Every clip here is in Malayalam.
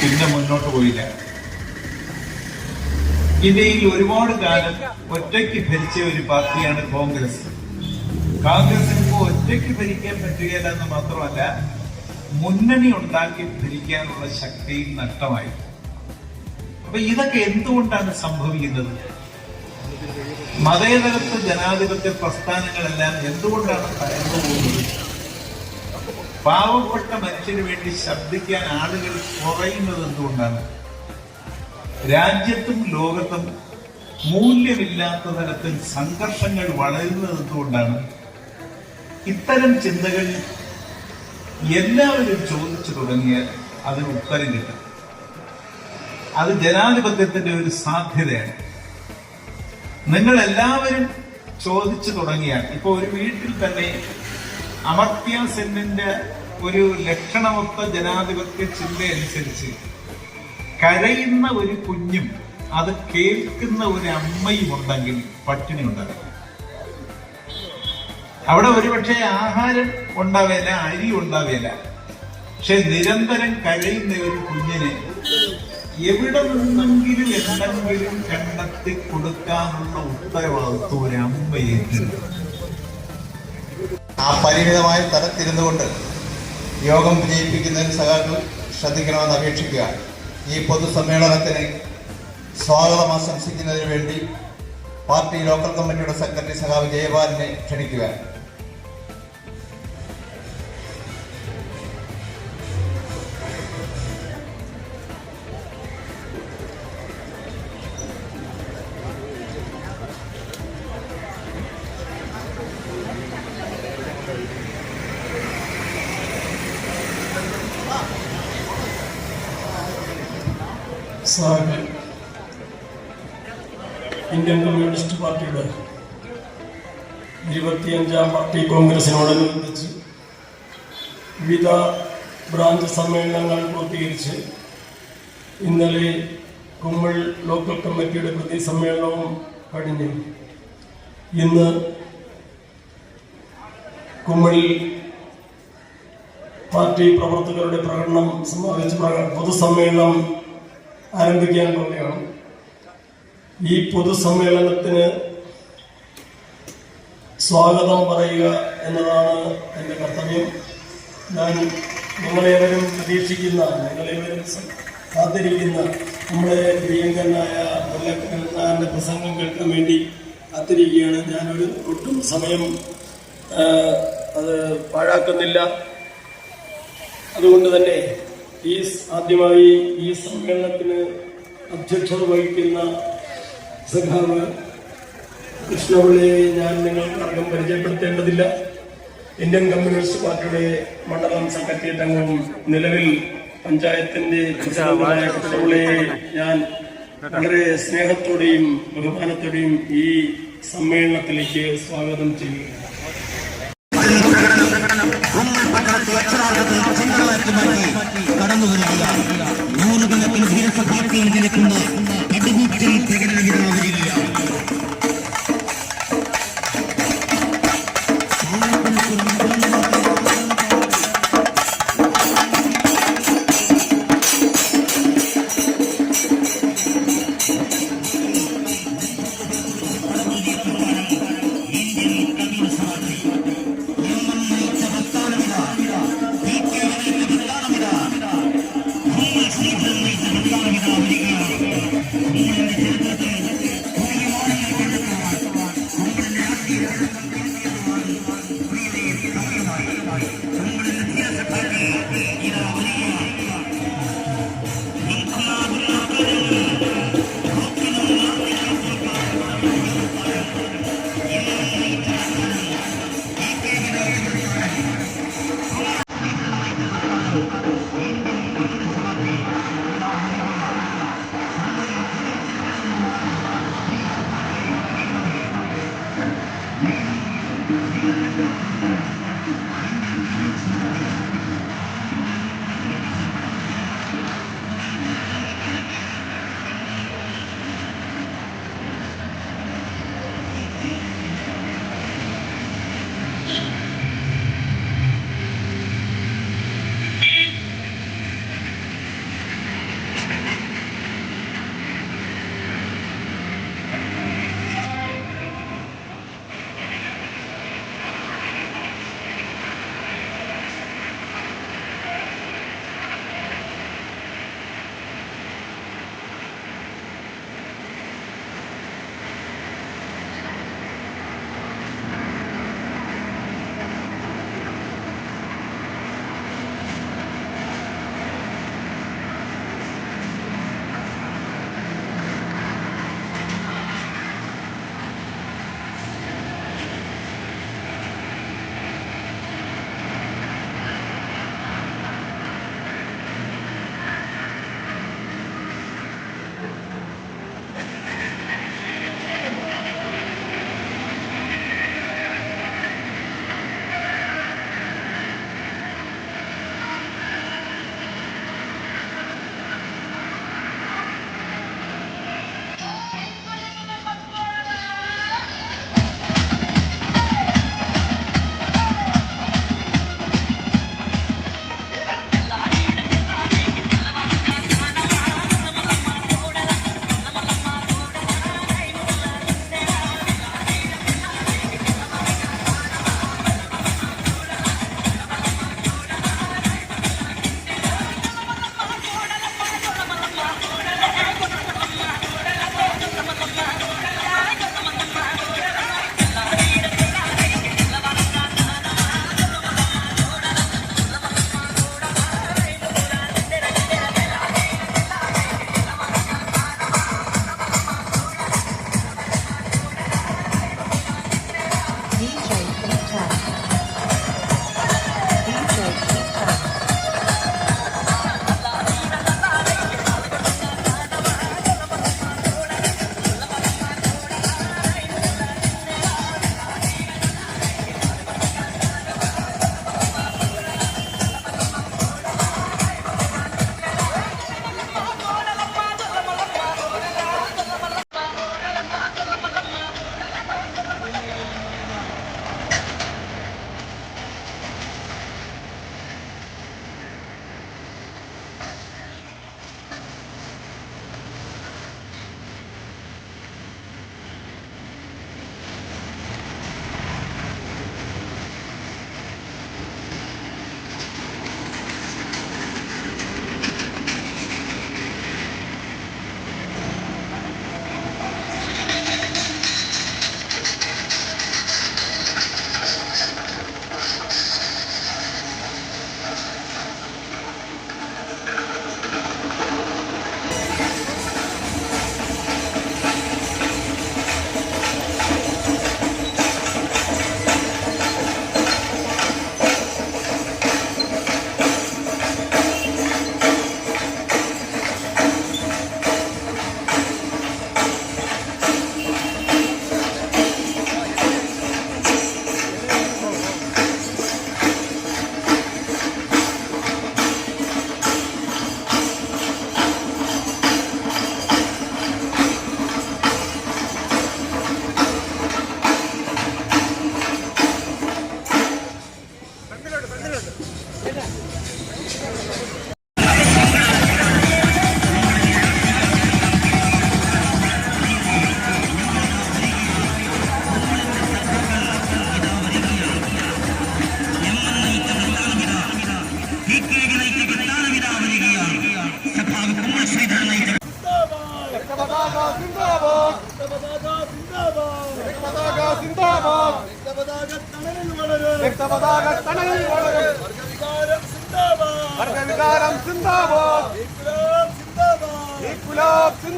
പിന്നെ മുന്നോട്ട് പോയില്ല. ഇന്ത്യയിൽ ഒരുപാട് കാലം ഒറ്റയ്ക്ക് ഭരിച്ച ഒരു പാർട്ടിയാണ് കോൺഗ്രസ്. കോൺഗ്രസിന് ഒറ്റയ്ക്ക് ഭരിക്കാൻ പറ്റുകയില്ല എന്ന് മാത്രമല്ല മുന്നണി ഉണ്ടാക്കി ഭരിക്കാനുള്ള ശക്തിയും നഷ്ടമായി. അപ്പൊ ഇതൊക്കെ എന്തുകൊണ്ടാണ് സംഭവിക്കുന്നത്? മതേതരത്വ ജനാധിപത്യ പ്രസ്ഥാനങ്ങളെല്ലാം എന്തുകൊണ്ടാണ് തകർന്നു പോകുന്നത്? പാവപ്പെട്ട മനുഷ്യന് വേണ്ടി ശബ്ദിക്കാൻ ആളുകൾ കുറയുന്നത് എന്തുകൊണ്ടാണ്? രാജ്യത്തും ലോകത്തും മൂല്യമില്ലാത്ത തരത്തിൽ സംഘർഷങ്ങൾ വളരുന്നത് എന്തുകൊണ്ടാണ്? ഇത്തരം ചിന്തകൾ എല്ലാവരും ചോദിച്ചു തുടങ്ങിയ അതിന് ഉത്തരം കിട്ടും. അത് ജനാധിപത്യത്തിന്റെ ഒരു സാധ്യതയാണ്. നിങ്ങൾ എല്ലാവരും ചോദിച്ചു തുടങ്ങിയാൽ ഇപ്പൊ ഒരു വീട്ടിൽ തന്നെ അമർത്യ സെന്നിന്റെ ഒരു ലക്ഷണമൊത്ത ജനാധിപത്യ ചിന്തയനുസരിച്ച് കരയുന്ന ഒരു കുഞ്ഞും അത് കേൾക്കുന്ന ഒരു അമ്മയും ഉണ്ടെങ്കിൽ പട്ടിണി ഉണ്ടാകും അവിടെ ഒരുപക്ഷെ ആഹാരം ഉണ്ടാവില്ല അരി ഉണ്ടാവില്ല പക്ഷെ നിരന്തരം കരയുന്ന ഒരു കുഞ്ഞിനെ എവിടെ നിന്നെങ്കിലും എന്തെങ്കിലും കണ്ടെത്തി കൊടുക്കാനുള്ള ഉത്തരവാദിത്വം ഒരു അമ്മയേറ്റില്ല ആ പരിമിതമായ തലത്തിരുന്നു കൊണ്ട് യോഗം വിജയിപ്പിക്കുന്നതിന് സഖാക്കൾ ശ്രദ്ധിക്കണമെന്ന് അപേക്ഷിക്കുക. ഈ പൊതുസമ്മേളനത്തിന് സ്വാഗതം ആശംസിക്കുന്നതിന് വേണ്ടി പാർട്ടി ലോക്കൽ കമ്മിറ്റിയുടെ സെക്രട്ടറി സഖാവ് ജയപാലിനെ ക്ഷണിക്കുക. ഇന്ത്യൻ കമ്മ്യൂണിസ്റ്റ് പാർട്ടിയുടെ ഇരുപത്തിയഞ്ചാം പാർട്ടി കോൺഗ്രസിനോടനുബന്ധിച്ച് വിവിധ ബ്രാഞ്ച് സമ്മേളനങ്ങൾ പൂർത്തീകരിച്ച് ഇന്നലെ കുമ്മൾ ലോക്കൽ കമ്മിറ്റിയുടെ പ്രതി സമ്മേളനവും കഴിഞ്ഞു. ഇന്ന് കുമ്മളിൽ പാർട്ടി പ്രവർത്തകരുടെ പ്രകടനം സമാപിച്ച് പൊതുസമ്മേളനം ആരംഭിക്കാൻ പോവുകയാണ്. ഈ പൊതുസമ്മേളനത്തിന് സ്വാഗതം പറയുക എന്നതാണ് എന്റെ കർത്തവ്യം. ഞാൻ നിങ്ങളേവരും പ്രതീക്ഷിക്കുന്ന നിങ്ങളേവരും കാത്തിരിക്കുന്ന നമ്മുടെ പ്രിയങ്കനായ മുല്ലക്കണ്ണാന്റെ പ്രസംഗം കേൾക്കാൻ വേണ്ടി കാത്തിരിക്കുകയാണ്. ഞാനൊരു ഒട്ടും സമയം അത് പാഴാക്കുന്നില്ല. അതുകൊണ്ട് തന്നെ ഈ ആദ്യമായി ഈ സമ്മേളനത്തിന് അധ്യക്ഷത വഹിക്കുന്ന സഖാവ് കൃഷ്ണപിള്ളിയെ ഞാൻ നിങ്ങൾക്ക് അർഹം പരിചയപ്പെടുത്തേണ്ടതില്ല. ഇന്ത്യൻ കമ്മ്യൂണിസ്റ്റ് പാർട്ടിയുടെ മണ്ഡലം സെക്രട്ടേറിയറ്റ് അംഗവും നിലവിൽ പഞ്ചായത്തിന്റെ പ്രസിഡന്റുമായ കൃഷ്ണപിള്ളിയെ ഞാൻ വളരെ സ്നേഹത്തോടെയും ബഹുമാനത്തോടെയും ഈ സമ്മേളനത്തിലേക്ക് സ്വാഗതം ചെയ്യുന്നു. உங்களுடைய வித்தியாசப்பாடு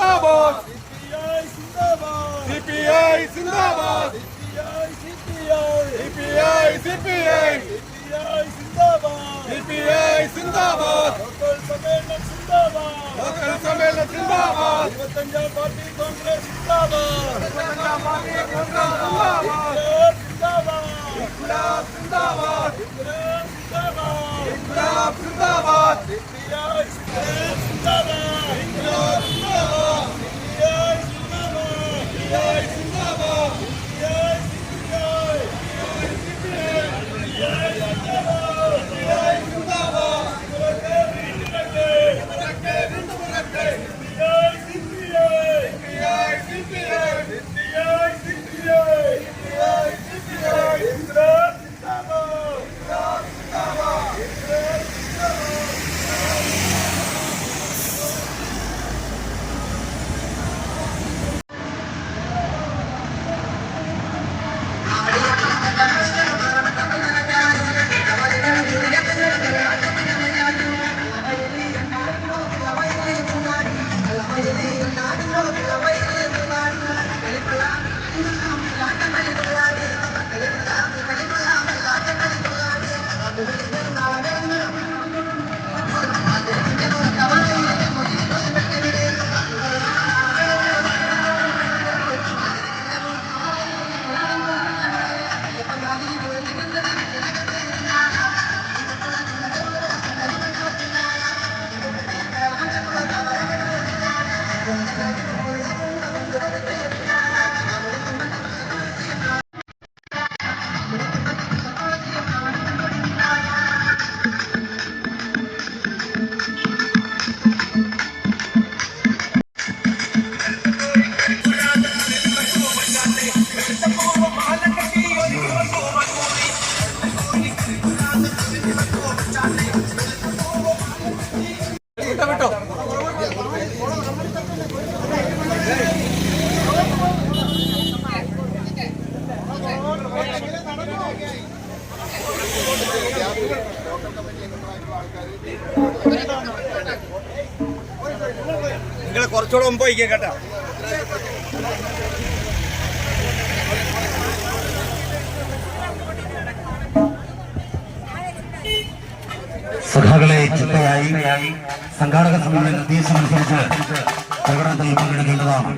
जिंदाबाद सीपीआई जिंदाबाद सीपीआई जिंदाबाद सीपीआई सीपीआई सीपीआई जिंदाबाद सीपीआई जिंदाबाद डॉक्टर सम्मेलन जिंदाबाद डॉक्टर सम्मेलन जिंदाबाद पंजाब पार्टी कांग्रेस जिंदाबाद पंजाब पार्टी कांग्रेस जिंदाबाद जिंदाबाद जिंदाबाद जिंदाबाद जिंदाबाद जिंदाबाद जिंदाबाद നിങ്ങൾ കുറച്ചുകൂടെ മുമ്പ് വയ്ക്കാം കേട്ടോ. സഖാക്കളെ ചിട്ടയായി സംഘാടക സമിതിയുടെ പ്രകടനത്തിൽ പങ്കെടുക്കേണ്ടതാണ്.